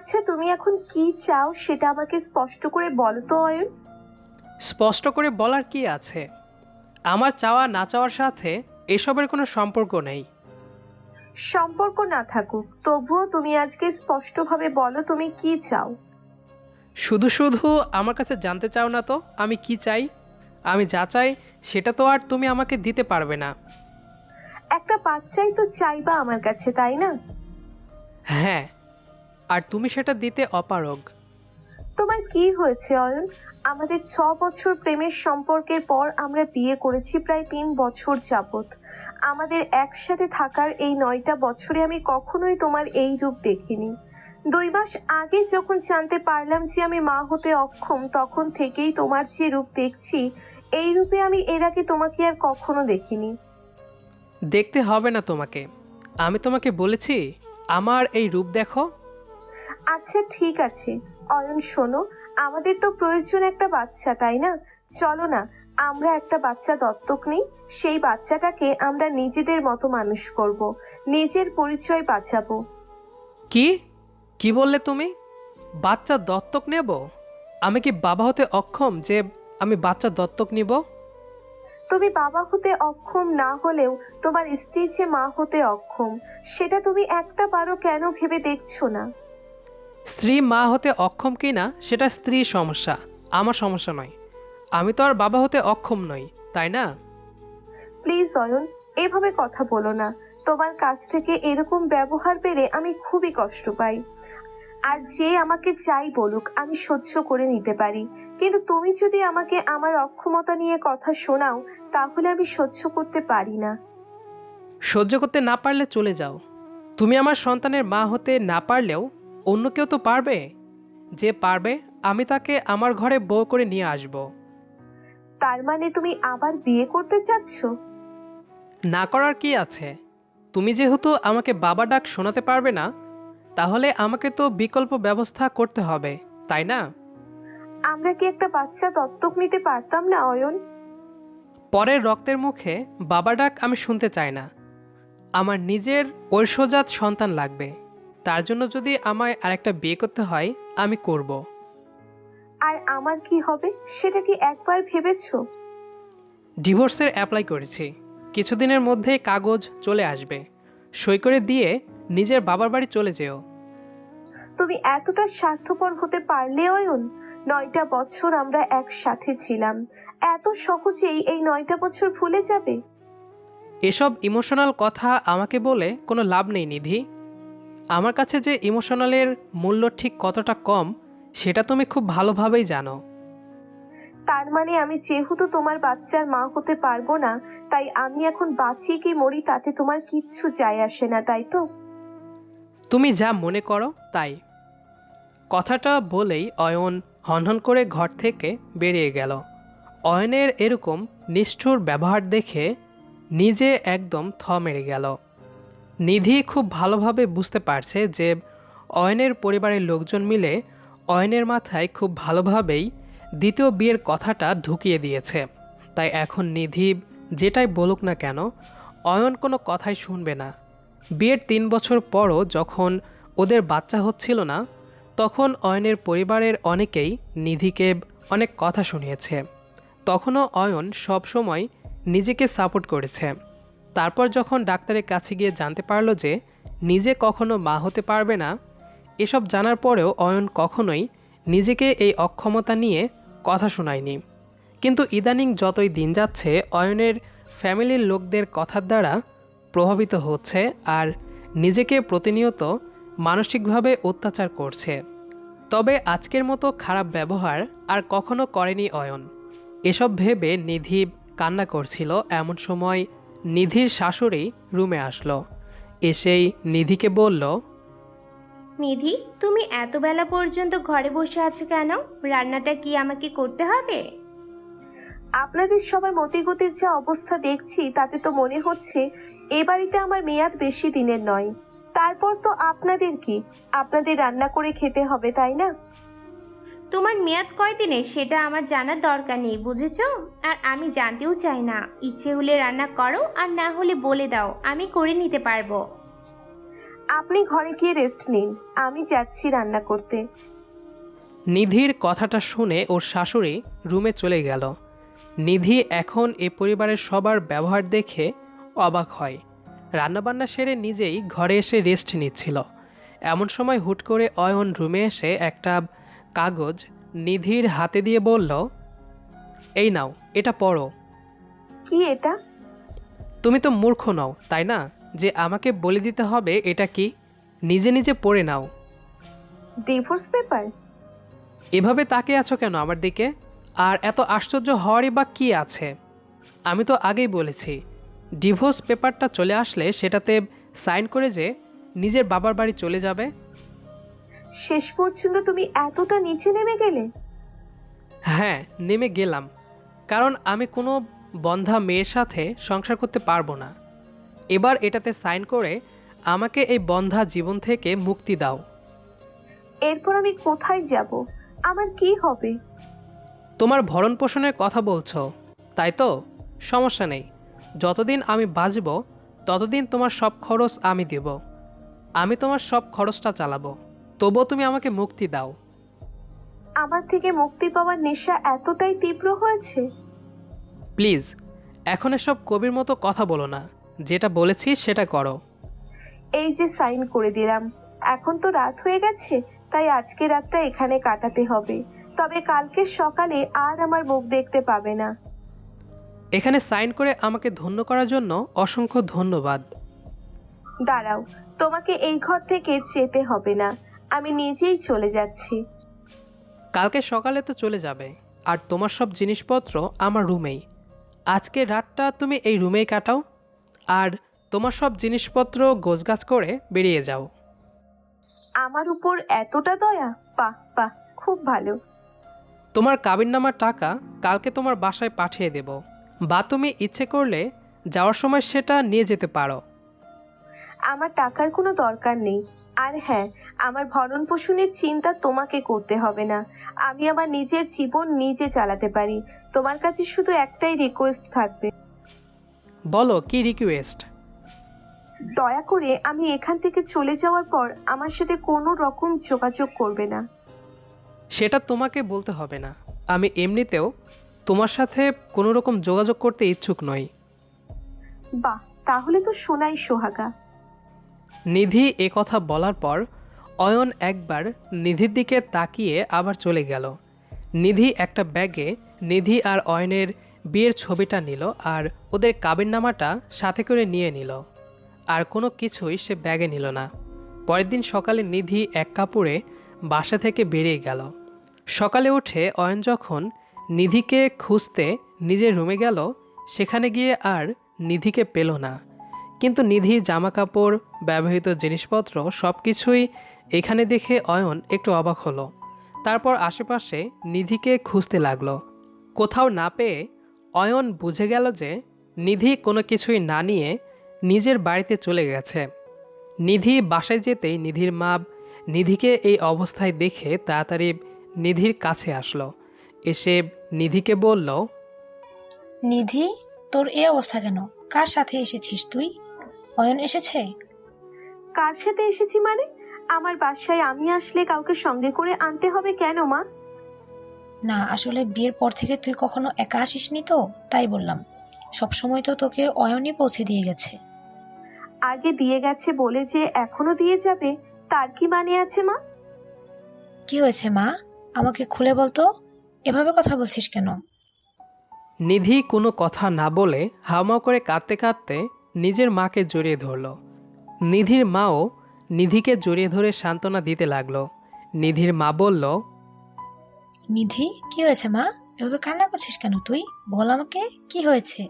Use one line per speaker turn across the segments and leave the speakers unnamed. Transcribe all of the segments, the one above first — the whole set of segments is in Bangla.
আচ্ছা তুমি এখন কি চাও সেটা আমাকে স্পষ্ট করে বলো তো অয়ন।
স্পষ্ট করে বলার কি আছে? আমার চাওয়া না চাওয়ার সাথে এসবের কোনো সম্পর্ক নেই।
সম্পর্ক না থাকুক তবুও তুমি আজকে স্পষ্টভাবে বলো তুমি কি চাও।
শুধু শুধু আমার কাছে জানতে চাও না তো আমি কি চাই? আমি যা চাই সেটা তো আর তুমি আমাকে দিতে পারবে না।
একটা বাচ্চাই তো চাইবা আমার কাছে তাই না?
হ্যাঁ আর তুমি সেটা দিতে অপারগ।
তোমার কি হয়েছে অয়ন? আমাদের ছ বছর প্রেমের সম্পর্কের পর আমরা বিয়ে করেছি প্রায় তিন বছর যাবত আমাদের একসাথে থাকার এই নয়টা বছরে আমি কখনোই তোমার এই রূপ দেখিনি। দুই মাস আগে যখন জানতে পারলাম যে আমি মা হতে অক্ষম তখন থেকেই তোমার যে রূপ দেখছি এই রূপে আমি এর আগে তোমাকে আর কখনো দেখিনি।
দেখতে হবে না তোমাকে। আমি তোমাকে বলেছি আমার এই রূপ দেখো।
আচ্ছা ঠিক আছে। অয়ন শোনো আমাদের তো প্রয়োজন একটা বাচ্চা তাই না? চলো না আমরা একটা বাচ্চা দত্তক নিই সেই বাচ্চাটাকে আমরা নিজেদের মতো মানুষ করব নিজের পরিচয় বাঁচাবো।
কি? কি বললে তুমি? বাচ্চা দত্তক নেব? আমি কি বাবা হতে অক্ষম যে আমি বাচ্চা দত্তক নিব?
তুমি বাবা হতে অক্ষম না হলেও তোমার স্ত্রী যে মা হতে অক্ষম সেটা তুমি একটা বারও কেন ভেবে দেখছ না?
স্ত্রী মা হতে অক্ষম কি না সেটা স্ত্রীর সমস্যা আমার সমস্যা নয়। আমি তো আর বাবা হতে অক্ষম নই তাই না?
প্লিজ অয়ন এভাবে কথা বলো না। তোমার কাছ থেকে এরকম ব্যবহার পেলে আমি খুবই কষ্ট পাই। আর যে আমাকে চাই বলুক আমি সহ্য করে নিতে পারি। কিন্তু তুমি যদি আমাকে আমার অক্ষমতা নিয়ে কথা শোনাও তাহলে আমি সহ্য করতে পারি না।
সহ্য করতে না পারলে চলে যাও। তুমি আমার সন্তানের মা হতে না পারলেও অন্য কেউ তো পারবে? যে পারবে আমি তাকে আমার ঘরে বউ করে নিয়ে আসব।
তার মানে তুমি আবার বিয়ে করতে চাচ্ছ?
না করার কি আছে? তুমি যেহেতু আমাকে বাবা ডাক শোনাতে পারবে না তাহলে আমাকে তো বিকল্প ব্যবস্থা করতে হবে তাই না?
আমরা কি একটা বাচ্চা দত্তক নিতে পারতাম না অয়ন?
পরের রক্তের মুখে বাবা ডাক আমি শুনতে চাই না। আমার নিজের ঐশ্বজাত সন্তান লাগবে। তার জন্য যদি আমায় আরেকটা বিয়ে করতে হয় আমি করব।
আর আমার কি হবে সেটা কি একবার ভেবেছো?
ডিভোর্সের অ্যাপ্লাই করেছি। কিছুদিনের মধ্যে কাগজ চলে আসবে। সই করে দিয়ে নিজের বাবার বাড়ি চলে যেও।
তুমি এতটা স্বার্থপর হতে পারলে অয়ন? নয়টা বছর আমরা একসাথে ছিলাম। এত সহজেই এই নয়টা বছর ভুলে যাবে?
এসব ইমোশনাল কথা আমাকে বলে কোনো লাভ নেই নিধি। আমার কাছে যে ইমোশনালের মূল্য ঠিক কতটা কম সেটা তুমি খুব ভালোভাবেই জানো।
তার মানে আমি যেহেতু তোমার বাচ্চার মা হতে পারব না তাই আমি এখন বাঁচি কি মরি তাতে তোমার কিচ্ছু যায় আসে না তাই তো?
তুমি যা মনে করো তাই। কথাটা বলেই অয়ন হনহন করে ঘর থেকে বেরিয়ে গেল। অয়নের এরকম নিষ্ঠুর ব্যবহার দেখে নিজে একদম থ মেরে গেল। নিধি খুব ভালোভাবে বুঝতে পারছে যে অয়নের পরিবারের লোকজন মিলে অয়নের মাথায় খুব ভালোভাবেই দ্বিতীয় বিয়ের কথাটা ঢুকিয়ে দিয়েছে। তাই এখন নিধি যেটাই বলুক না কেন, অয়ন কোনো কথাই শুনবে না। বিয়ের তিন বছর পরও যখন ওদের বাচ্চা হচ্ছিল না, তখন অয়নের পরিবারের অনেকেই নিধিকে অনেক কথা শুনিয়েছে। তখনও অয়ন সবসময় নিজেকে সাপোর্ট করেছে। তারপর যখন ডাক্তারের কাছে গিয়ে জানতে পারল যে নিজে কখনো মা হতে পারবে না, এসব জানার পরেও অয়ন কখনোই নিজেকে এই অক্ষমতা নিয়ে কথা শোনায়নি। কিন্তু ইদানিং যতই দিন যাচ্ছে, অয়নের ফ্যামিলির লোকদের কথার দ্বারা প্রভাবিত হচ্ছে আর নিজেকে প্রতিনিয়ত মানসিকভাবে অত্যাচার করছে। তবে আজকের মতো খারাপ ব্যবহার আর কখনো করেনি অয়ন। এসব ভেবে নিধি কান্না করছিল এমন সময় নিধির শাশুড়ি রুমে আসলো। এসেই নিধিকে বলল
নিধি তুমি এত বেলা পর্যন্ত ঘরে বসে আছো কেন? রান্নাটা কি আমাকে করতে হবে?
আপনাদের সবার মতিগতির যে অবস্থা দেখছি তাতে তো মনে হচ্ছে এ বাড়িতে আমার মেয়াদ বেশি দিনের নয়। তারপর তো আপনাদের কি? আপনাদের রান্না করে খেতে হবে তাই না?
তোমার মেয়াদ কয়দিনে সেটা আমার জানার দরকার নেই বুঝেছ? আর আমি জানতেও চাই না। ইচ্ছে হলে রান্না করো আর না হলে বলে দাও আমি করে নিতে পারব।
আপনি ঘরে গিয়ে রেস্ট নিন আমি যাচ্ছি রান্না করতে।
নিধির কথাটা শুনে ওর শাশুড়ি রুমে চলে গেল। নিধি এখন এ পরিবারের সবার ব্যবহার দেখে অবাক হয়। রান্নাবান্না সেরে নিজেই ঘরে এসে রেস্ট নিচ্ছিল। এমন সময় হুট করে অয়ন রুমে এসে একটা কাগজ নিধির হাতে দিয়ে বলল এই নাও এটা পড়ো।
কি এটা?
তুমি তো মূর্খ নও তাই না? যে আমাকে বলে দিতে হবে এটা কি? নিজে নিজে পড়ে নাও।
Divorce paper?
এভাবে তাকে আছো কেন আমার দিকে? আর এত আশ্চর্য হওয়ারই বা কী আছে? আমি তো আগেই বলেছি ডিভোর্স পেপারটা চলে আসলে সেটাতে সাইন করে যে নিজের বাবার বাড়ি চলে যাবে।
শেষ পর্যন্ত তুমি এতটা নিচে নেমে গেলে?
হ্যাঁ নেমে গেলাম। কারণ আমি কোনো বন্ধা মেয়ের সাথে সংসার করতে পারব না। এবার এটাতে সাইন করে আমাকে এই বন্ধা জীবন থেকে মুক্তি দাও।
এরপর আমি কোথায় যাব? আমার কি হবে?
তোমার ভরণ পোষণের কথা বলছো তাই তো? সমস্যা নেই। যতদিন আমি বাঁচব ততদিন তোমার সব খরচ আমি দেব। আমি তোমার সব খরচটা চালাবো। তবুও তুমি আমাকে মুক্তি দাও।
আমার থেকে মুক্তি পাওয়ার নেশা এতটাই তীব্র হয়েছে?
প্লিজ এখন এসব কবির মতো কথা বলো না। যেটা বলেছি সেটা করো।
এই যে সাইন করে দিলাম। এখন তো রাত হয়ে গেছে তাই আজকে রাতটা এখানে কাটাতে হবে। তবে কালকে সকালে আর আমার মুখ দেখতে পাবে না।
এখানে সাইন করে আমাকে ধন্য করার জন্য অসংখ্য ধন্যবাদ।
দাঁড়াও তোমাকে এই ঘর থেকে যেতে হবে না। আমি নিজেই চলে যাচ্ছি।
কালকে সকালে তো চলে যাবে। আর তোমার সব জিনিসপত্র আমার রুমেই। আজকে রাতটা তুমি এই রুমেই কাটাও। আর তোমার সব জিনিসপত্র গোছগাছ করে বেরিয়ে যাও।
আমার উপর এতটা দয়া? বাহ বাহ খুব ভালো।
তোমার কাবিননামার টাকা কালকে তোমার বাসায় পাঠিয়ে দেব। বা তুমি ইচ্ছে করলে যাওয়ার সময় সেটা নিয়ে যেতে পারো।
আমার টাকার কোনো দরকার নেই। আর হ্যাঁ আমার ভরণ পোষণের চিন্তা তোমাকে করতে হবে না। আমি আমার নিজের জীবন নিজে চালাতে পারি। তোমার কাছে শুধু একটাই রিকোয়েস্ট থাকবে।
বলো কি রিকোয়েস্ট
দয়া করে আমি এখান থেকে চলে যাওয়ার পর আমার সাথে কোনো রকম যোগাযোগ করবে না।
সেটা তোমাকে বলতে হবে না। আমি এমনিতেও তোমার সাথে কোনো রকম যোগাযোগ করতে ইচ্ছুক নই।
বাহ তাহলে তো শোনাই সোহাগা।
নিধি এ কথা বলার পর, অয়ন একবার নিধির দিকে তাকিয়ে আবার চলে গেল। নিধি একটা ব্যাগে নিধি আর অয়নের বিয়ের ছবিটা নিল আর ওদের কাবিননামাটা সাথে করে নিয়ে নিল। আর কোনো কিছুই সে ব্যাগে নিল না। পরের দিন সকালে নিধি এক কাপড়ে বাসা থেকে বেরিয়ে গেল। সকালে উঠে অয়ন যখন নিধিকে খুঁজতে নিজের রুমে গেল, সেখানে গিয়ে আর নিধিকে পেল না। কিন্তু নিধির জামা কাপড় ব্যবহৃত জিনিসপত্র সব কিছুই এখানে দেখে অয়ন একটু অবাক হলো। তারপর আশেপাশে নিধিকে খুঁজতে লাগল। কোথাও না পেয়ে অয়ন বুঝে গেল যে নিধি কোনো কিছুই না নিয়ে নিজের বাড়িতে চলে গেছে। নিধি বাসায় যেতেই নিধির মা নিধিকে এই অবস্থায় দেখে তাড়াতাড়ি নিধির কাছে আসলো। এসে নিধিকে বলল,
নিধি, তোর এই অবস্থা কেন? কার সাথে এসেছিস তুই? অয়ন এসেছে?
কার সাথে এসেছি মানে? আমার বাসায় আমি আসলে কাউকে সঙ্গে করে আনতে হবে কেন মা?
না আসলে বিয়ের পর থেকে তুই কখনো একা আসিসনি তো তাই বললাম। সবসময় তো তোকে অয়নই পৌঁছে দিয়ে গেছে।
আগে দিয়ে গেছে বলে যে এখনও দিয়ে যাবে তার কি মানে আছে মা?
কি হয়েছে মা? আমাকে খুলে বলতো এভাবে কথা বলছিস কেন?
নিধি কোনো কথা না বলে হাওমাও করে কাঁদতে কাঁদতে নিজের মাকে জড়িয়ে ধরল। নিধির মাও নিধিকে জড়িয়ে ধরে সান্ত্বনা দিতে লাগল। নিধির মা বলল
নিধি কি হয়েছে মা? এভাবে কান্না করছিস কেন তুই? বল আমাকে কি হয়েছে?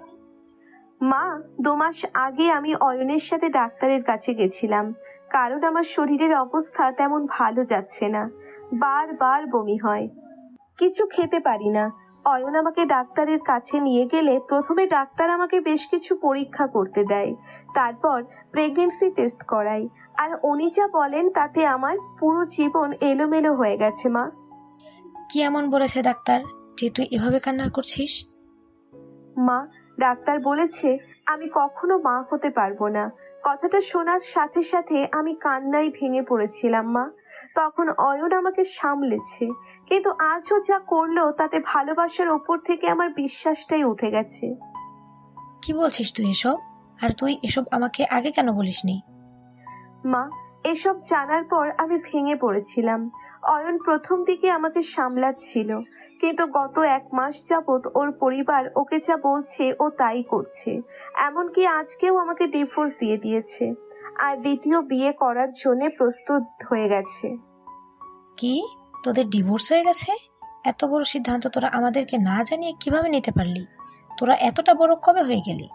মা দু মাস আগে আমি অয়নের সাথে ডাক্তারের কাছে গেছিলাম। কারণ আমার শরীরের অবস্থা তেমন ভালো যাচ্ছে না। বারবার বমি হয়। কিছু খেতে পারি না। অয়ন আমাকে ডাক্তারের কাছে নিয়ে গেলে প্রথমে ডাক্তার আমাকে বেশ কিছু পরীক্ষা করতে দেয়। তারপর প্রেগনেন্সি টেস্ট করাই। আর উনি যা বলেন তাতে আমার পুরো জীবন এলোমেলো হয়ে গেছে মা।
কি এমন বলেছে ডাক্তার যে তুই এভাবে কান্না করছিস?
মা ডাক্তার বলেছে আমি কখনো মা হতে পারব না। কথাটা শোনার সাথে সাথে আমি কান্নায় ভেঙে পড়েছিলাম মা। তখন অয়ন আমাকে সামলেছে কিন্তু আজও যা করল তাতে ভালোবাসার ওপর থেকে আমার বিশ্বাসটাই উঠে গেছে।
কি বলছিস তুই এসব? আর তুই এসব আমাকে আগে কেন বলিসনি?
মা এসব জানার পর আমি ভেঙে পড়েছিলাম। অয়ন প্রথম দিকে আমাকে সামলাচ্ছিল কিন্তু গত এক মাস যাবৎ ওর পরিবার ওকে যা বলছে ও তাই করছে। এমনকি আজকেও আমাকে ডিভোর্স দিয়ে দিয়েছে। আর দ্বিতীয় বিয়ে করার জন্য প্রস্তুত হয়ে গেছে।
কি? তোদের ডিভোর্স হয়ে গেছে? এত বড় সিদ্ধান্ত তোরা আমাদেরকে না জানিয়ে কীভাবে নিতে পারলি? তোরা এতটা বড় কবে হয়ে গেলি?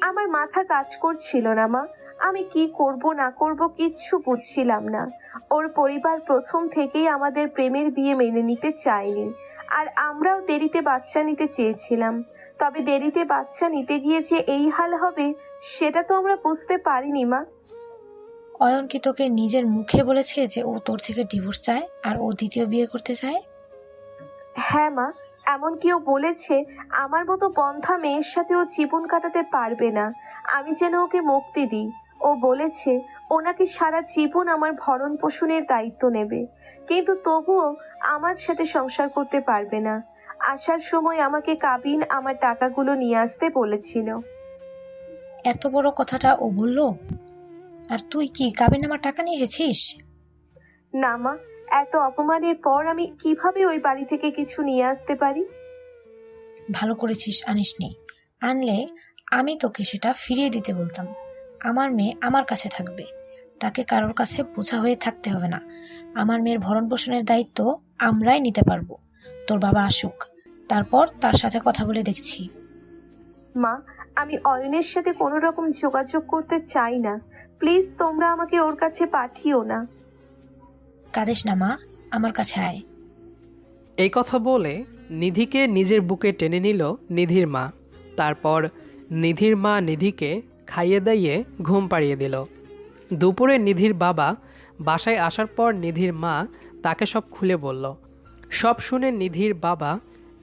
আমার মাথা কাজ করছিল না মা। আমি কি করব না করব কিচ্ছু বুঝছিলাম না। ওর পরিবার প্রথম থেকেই আমাদের প্রেমের বিয়ে মেনে নিতে চায়নি। আর আমরাও দেরিতে বাচ্চা নিতে চেয়েছিলাম। তবে দেরিতে বাচ্চা নিতে গিয়ে যে এই হাল হবে সেটা তো আমরা বুঝতে পারিনি মা।
অয়ন কি তোকে নিজের মুখে বলেছে যে ও তোর থেকে ডিভোর্স চায় আর ও দ্বিতীয় বিয়ে করতে চায়?
হ্যাঁ মা। এমন কেউ বলেছে আমার মতো বন্ধা মেয়ের সাথে ও জীবন কাটাতে পারবে না। আমি যেন ওকে মুক্তি দিই। ও বলেছে ওনাকে সারা জীবন আমার ভরণ পোষণের দায়িত্ব নেবে। কিন্তু তবুও আমার সাথে সংসার করতে পারবে না। আসার সময় আমাকে কাবিন আমার টাকাগুলো নিয়ে আসতে বলেছিল।
এত বড় কথাটা ও বলল? আর তুই কি কাবিন আমার টাকা নিয়ে এসেছিস?
না মা এত অপমানের পর আমি কীভাবে ওই বাড়ি থেকে কিছু নিয়ে আসতে পারি?
ভালো করেছিস আনিসনি। আনলে আমি তোকে সেটা ফিরিয়ে দিতে বলতাম। আমার মেয়ে আমার কাছে থাকবে। তাকে কারোর কাছে বোঝা হয়ে থাকতে হবে না। আমার মেয়ের ভরণ পোষণের দায়িত্ব আমরাই নিতে পারব। তোর বাবা আসুক। তারপর তার সাথে কথা বলে দেখছি।
মা আমি অয়নের সাথে কোনো রকম যোগাযোগ করতে চাই না। প্লিজ তোমরা আমাকে ওর কাছে পাঠিও না।
কাঁদিস না মা আমার কাছে আয়।
এই কথা বলে নিধিকে নিজের বুকে টেনে নিল নিধির মা। তারপর নিধির মা নিধিকে খাইয়ে দাইয়ে ঘুম পাড়িয়ে দিল। দুপুরে নিধির বাবা বাসায় আসার পর নিধির মা তাকে সব খুলে বলল। সব শুনে নিধির বাবা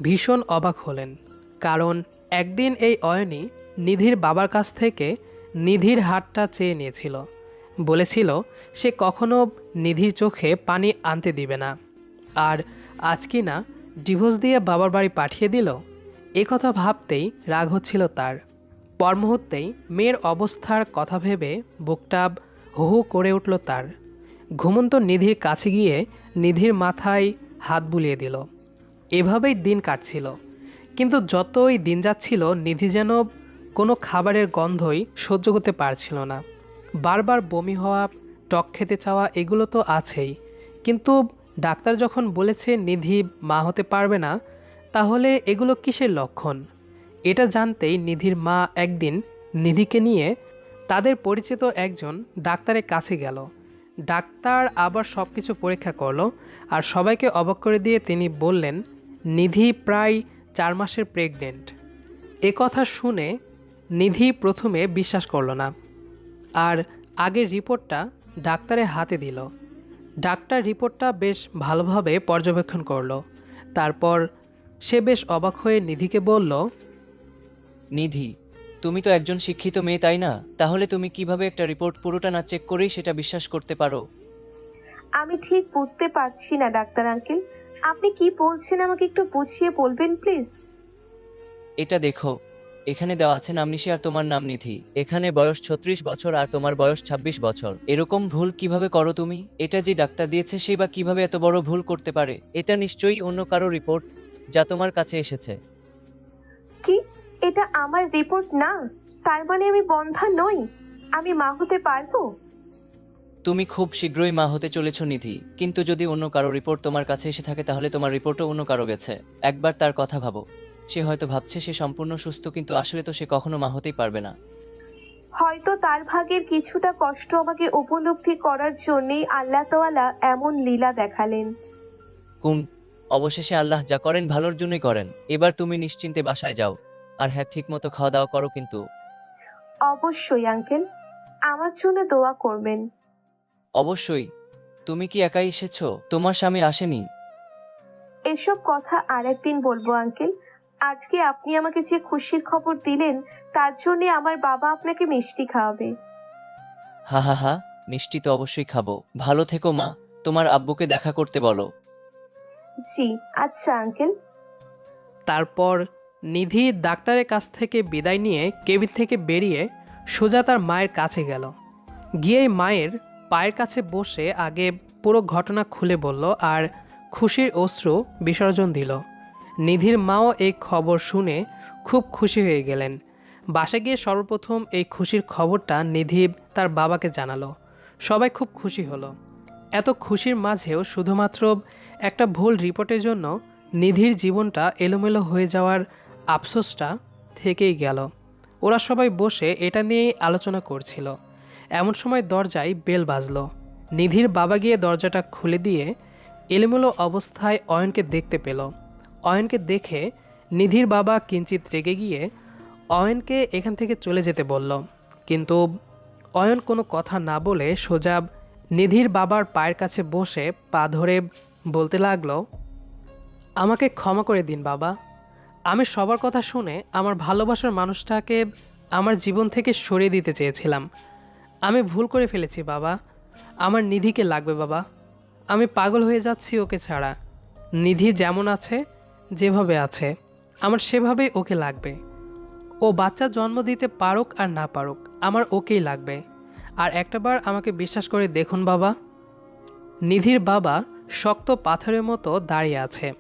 ভীষণ অবাক হলেন। কারণ একদিন এই অয়নি নিধির বাবার কাছ থেকে নিধির হাতটা চেয়ে নিয়েছিল। বলেছিল, সে কখনো নিধির চোখে পানি আনতে দিবে না। আর আজ কি না ডিভোর্স দিয়ে বাবার বাড়ি পাঠিয়ে দিল? এ কথা ভাবতেই রাগ হচ্ছিল তার। পর মুহূর্তেই মেয়ের অবস্থার কথা ভেবে বুকটা হু হু করে উঠল তার। ঘুমন্ত নিধির কাছে গিয়ে নিধির মাথায় হাত বুলিয়ে দিল। এভাবেই দিন কাটছিল। কিন্তু যতই দিন যাচ্ছিল, নিধি যেন কোনো খাবারের গন্ধই সহ্য করতে পারছিল না। বারবার বমি হওয়া, টক খেতে চাওয়া এগুলো তো আছেই। কিন্তু ডাক্তার যখন বলেছে নিধি মা হতে পারবে না, তাহলে এগুলো কিসের লক্ষণ? এটা জানতেই নিধির মা একদিন নিধিকে নিয়ে তাদের পরিচিত একজন ডাক্তারের কাছে গেল। ডাক্তার আবার সব কিছু পরীক্ষা করল আর সবাইকে অবাক করে দিয়ে তিনি বললেন, নিধি প্রায় চার মাসের প্রেগনেন্ট এ কথা শুনে নিধি প্রথমে বিশ্বাস করল না আর আগের রিপোর্টটা ডাক্তারের হাতে দিল। ডাক্তার রিপোর্টটা বেশ ভালোভাবে পর্যবেক্ষণ করল। তারপর সে বেশ অবাক হয়ে নিধিকে বলল
নিধি তুমি তো একজন শিক্ষিত মেয়ে তাই না? তাহলে তুমি কীভাবে একটা রিপোর্ট পুরোটা না চেক করেই সেটা বিশ্বাস করতে পারো?
আমি ঠিক বুঝতে পারছি না ডাক্তার আঙ্কেল। আপনি কি বলছেন আমাকে একটু বুঝিয়ে বলবেন প্লিজ?
এটা দেখো এখানে দেওয়া আছে নামনিশি আর তোমার নাম নিধি। এখানে বয়স ছত্রিশ বছর আর তোমার বয়স ২৬ বছর। এরকম ভুল কীভাবে করো তুমি? এটা যে ডাক্তার দিয়েছে সেই বা কীভাবে এত বড় ভুল করতে পারে? এটা নিশ্চয়ই অন্য কারও রিপোর্ট যা তোমার কাছে এসেছে।
কি? এটা আমার রিপোর্ট না। তার মানে আমি বন্ধা নই। আমি মা হতে পারব?
তুমি খুব শীঘ্রই মা হতে চলেছ নিধি। কিন্তু যদি অন্য কারও রিপোর্ট তোমার কাছে এসে থাকে তাহলে তোমার রিপোর্টও অন্য কারও গেছে। একবার তার কথা ভাবো। সে হয়তো ভাবছে সে সম্পূর্ণ সুস্থ কিন্তু আসলে তো সে কখনো মা হতেই পারবে না।
হয়তো তার ভাগের কিছুটা কষ্ট আমাকে উপলব্ধি করার জন্যেই আল্লাহ তাআলা এমন লীলা দেখালেন।
কুম অবশেষে আল্লাহ যা করেন ভালোর জন্যই করেন। এবার তুমি নিশ্চিন্তে বাসায় যাও। আর হ্যাঁ ঠিক মতো খাওয়া দাওয়া করো কিন্তু।
অবশ্যই আঙ্কেল। আমার জন্য দোয়া করবেন।
অবশ্যই। তুমি কি একাই এসেছ? তোমার স্বামী আসেনি।
এসব কথা আরেকদিন বলব আঙ্কেল। আজকে আপনি আমাকে যে খুশির খবর দিলেন তার জন্যে আমার বাবা আপনাকে মিষ্টি খাওয়াবে।
হা হা হা মিষ্টি তো অবশ্যই খাব। ভালো থেকো মা। তোমার আব্বুকে দেখা করতে বলো।
জি আচ্ছা আঙ্কেল।
তারপর নিধি ডাক্তারের কাছ থেকে বিদায় নিয়ে কেবিন থেকে বেরিয়ে সোজা তার মায়ের কাছে গেল। গিয়ে মায়ের পায়ের কাছে বসে আগে পুরো ঘটনা খুলে বলল আর খুশির অশ্রু বিসর্জন দিল। নিধির মাও এই খবর শুনে খুব খুশি হয়ে গেলেন। বাসে গিয়ে সর্বপ্রথম এই খুশির খবরটা নিধি তার বাবাকে জানালো। সবাই খুব খুশি হলো। এত খুশির মাঝেও শুধুমাত্র একটা ভুল রিপোর্টের জন্য নিধির জীবনটা এলোমেলো হয়ে যাওয়ার আফসোসটা থেকেই গেল। ওরা সবাই বসে এটা নিয়েই আলোচনা করছিল। এমন সময় দরজায় বেল বাজলো। নিধির বাবা গিয়ে দরজাটা খুলে দিয়ে এলোমেলো অবস্থায় অয়নকে দেখতে পেল। অয়নকে দেখে নিধির বাবা কিঞ্চিত রেগে গিয়ে অয়নকে এখান থেকে চলে যেতে বলল। কিন্তু অয়ন কোনো কথা না বলে সোজা নিধির বাবার পায়ের কাছে বসে পা ধরে বলতে লাগল, আমাকে ক্ষমা করে দিন বাবা। আমি সবার কথা শুনে আমার ভালোবাসার মানুষটাকে আমার জীবন থেকে সরিয়ে দিতে চেয়েছিলাম। আমি ভুল করে ফেলেছি, বাবা। আমার নিধিকে লাগবে, বাবা। আমি পাগল হয়ে যাচ্ছি ওকে ছাড়া। নিধি যেমন আছে, যেভাবে আছে, আমার সেভাবেই ওকে লাগবে। ও বাচ্চা জন্ম দিতে পারুক আর না পারুক, আমার ওকেই লাগবে। আর একটাবার আমাকে বিশ্বাস করে দেখুন, বাবা। নিধির বাবা শক্ত পাথরের মতো দাঁড়িয়ে আছে।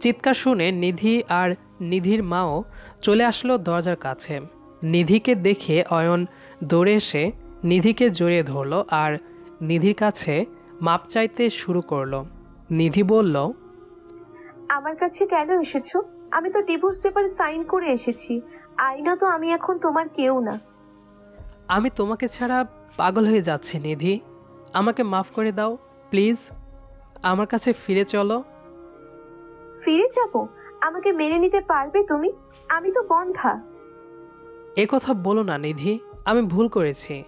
চিৎকার শুনে নিধি আর নিধির মাও চলে আসলো দরজার কাছে। নিধিকে দেখে অয়ন দৌড়ে এসে নিধিকে জড়িয়ে ধরলো আর নিধির কাছে মাপ চাইতে শুরু করল। নিধি বলল
আমার কাছে কেন এসেছ? আমি তো ডিভোর্স পেপারে সাইন করে এসেছি। আইনত আমি এখন তোমার কেউ না।
আমি তোমাকে ছাড়া পাগল হয়ে যাচ্ছি নিধি। আমাকে মাফ করে দাও প্লিজ। আমার কাছে ফিরে চলো।
ফিরে যাব? আমাকে মেনে নিতে পারবে তুমি? আমি তো বন্ধা।
এ কথা বলো না নিধি। আমি ভুল করেছি।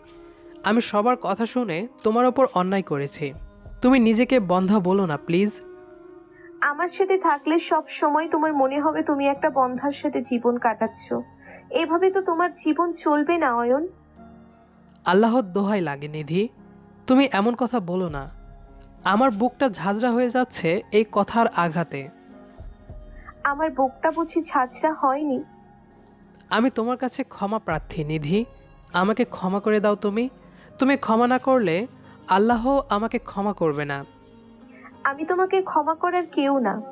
আমি সবার কথা শুনে তোমার ওপর অন্যায় করেছি। তুমি নিজেকে বন্ধা বলো না প্লিজ।
আমার সাথে থাকলে সব সময় তোমার মনে হবে তুমি একটা বন্ধার সাথে জীবন কাটাচ্ছ। এভাবে তো তোমার জীবন চলবে না অয়ন।
আল্লাহর দোহাই লাগে নিধি। তুমি এমন কথা বলো না। আমার বুকটা ঝাঁঝরা হয়ে যাচ্ছে এই কথার আঘাতে।
আমার বুকটা বুঝি ঝাঁঝরা হয়নি।
আমি তোমার কাছে ক্ষমা প্রার্থী নিধি। আমাকে ক্ষমা করে দাও তুমি। তুমি ক্ষমা না করলে আল্লাহ আমাকে ক্ষমা করবে না।
আমি তোমাকে ক্ষমা করার কেউ না।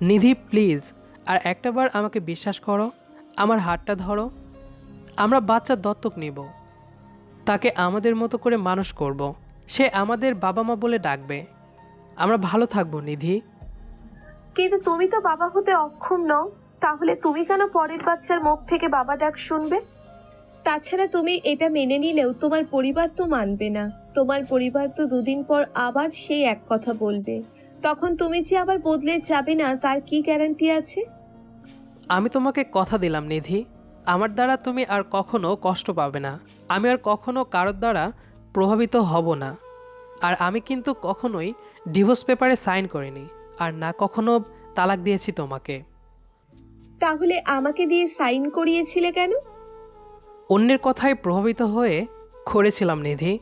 নিধি প্লিজ আর একটাবার আমাকে বিশ্বাস করো আমার হাতটা ধরো। আমরা বাচ্চা দত্তক নিব। তাকে আমাদের মতো করে মানুষ করব। সে আমাদের বাবা মা বলে ডাকবে। আমরা ভালো থাকব নিধি।
কিন্তু তুমি তো বাবা হতে অক্ষম নও। তাহলে তুমি কেন পরের বাচ্চার মুখ থেকে বাবা ডাক শুনবে? তাছাড়া তুমি এটা মেনে নিলেও তোমার পরিবার তো মানবে না। তোমার পরিবার তো দুদিন পর আবার সেই এক কথা বলবে। তখন তুমি যে আবার বদলে যাবে না তার কি গ্যারান্টি আছে?
আমি তোমাকে কথা দিলাম নিধি। আমার দ্বারা তুমি আর কখনো কষ্ট পাবে না। আমি আর কখনো কারোর দ্বারা প্রভাবিত হব না। আর আমি কিন্তু কখনোই ডিভোর্স পেপারে সাইন করিনি। আর না কখনো তালাক দিয়েছি তোমাকে।
তাহলে আমাকে দিয়ে সাইন করিয়েছিলে কেন?
অন্যের কথায় প্রভাবিত হয়ে করেছিলাম নিধি।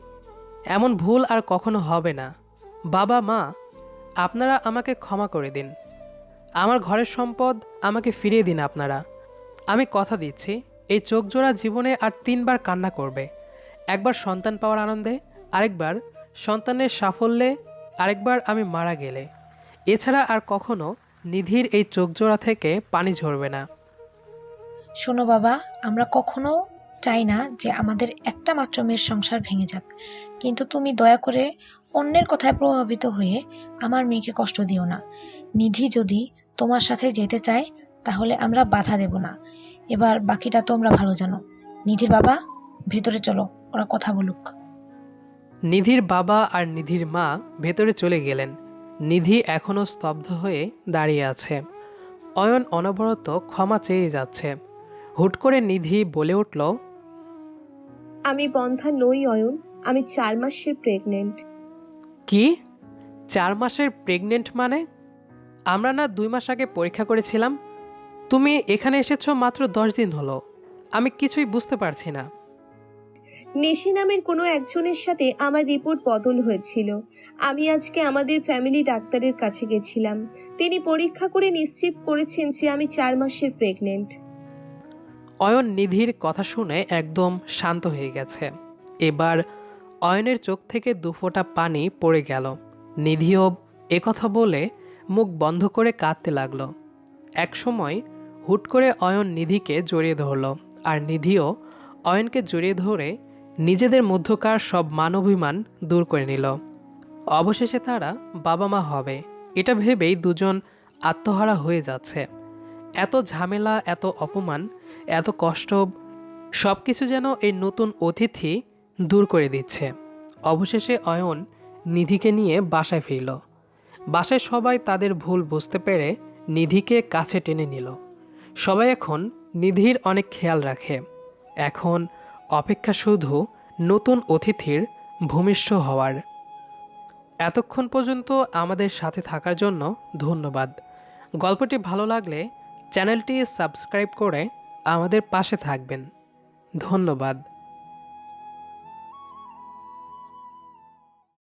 এমন ভুল আর কখনো হবে না। বাবা মা আপনারা আমাকে ক্ষমা করে দিন। আমার ঘরের সম্পদ আমাকে ফিরিয়ে দিন আপনারা। আমি কথা দিচ্ছি এই চোখজোড়া জীবনে আর তিনবার কান্না করবে। একবার সন্তান পাওয়ার আনন্দে আরেকবার সন্তানের সাফল্যে আরেকবার আমি মারা গেলে। এছাড়া আর কখনো নিধির এই চোখজোড়া থেকে পানি ঝরবে না।
শোনো বাবা আমরা কখনো চাই না যে আমাদের একটা মাত্র মেয়ের সংসার ভেঙে যাক। কিন্তু তুমি দয়া করে অন্যের কথায় প্রভাবিত হয়ে আমার মেয়েকে কষ্ট দিও না। নিধি যদি তোমার সাথে যেতে চায় তাহলে আমরা বাধা দেব না। এবার বাকিটা তোমরা ভালো জানো। নিধির বাবা ভেতরে চলো ওরা কথা বলুক।
নিধির বাবা আর নিধির মা ভেতরে চলে গেলেন। নিধি এখনও স্তব্ধ হয়ে দাঁড়িয়ে আছে। অয়ন অনবরত ক্ষমা চেয়ে যাচ্ছে। হুট করে নিধি বলে উঠল
আমি বন্ধা নই অয়ন আমি চার মাসের প্রেগনেন্ট
কি? চার মাসের প্রেগনেন্ট মানে? আমরা না দুই মাস আগে পরীক্ষা করেছিলাম। তুমি এখানে এসেছ মাত্র দশ দিন হলো। আমি কিছুই বুঝতে পারছি না।
নিশি নামের কোনো একজনের সাথে আমার রিপোর্ট বদল হয়েছিল। আমি আজকে আমাদের ফ্যামিলি ডাক্তারের কাছে গেছিলাম। তিনি পরীক্ষা করে নিশ্চিত করেছেন যে আমি চার মাসের প্রেগনেন্ট।
অয়ন নিধির কথা শুনে একদম শান্ত হয়ে গেছে। এবার অয়নের চোখ থেকে দুফোঁটা পানি পড়ে গেল। নিধিও একথা বলে মুখ বন্ধ করে কাঁদতে লাগল। একসময় হুট করে অয়ন নিধিকে জড়িয়ে ধরল, আর নিধিও অয়নকে জড়িয়ে ধরে নিজেদের মধ্যকার সব মানবিমান দূর করে নিল। অবশেষে তারা বাবা মা হবে। এটা ভেবেই দুজন আত্মহারা হয়ে যাচ্ছে। এত ঝামেলা, এত অপমান, এত কষ্ট সব কিছু যেন এই নতুন অতিথি দূর করে দিচ্ছে। অবশেষে অয়ন নিধিকে নিয়ে বাসায় ফিরল। বাসায় সবাই তাদের ভুল বুঝতে পেরে নিধিকে কাছে টেনে নিল। সবাই এখন নিধির অনেক খেয়াল রাখে। এখন অপেক্ষা শুধু নতুন অতিথির ভূমিষ্ঠ হওয়ার। এতক্ষণ পর্যন্ত আমাদের সাথে থাকার জন্য ধন্যবাদ। গল্পটি ভালো লাগলে চ্যানেলটি সাবস্ক্রাইব করে আমাদের পাশে থাকবেন। ধন্যবাদ।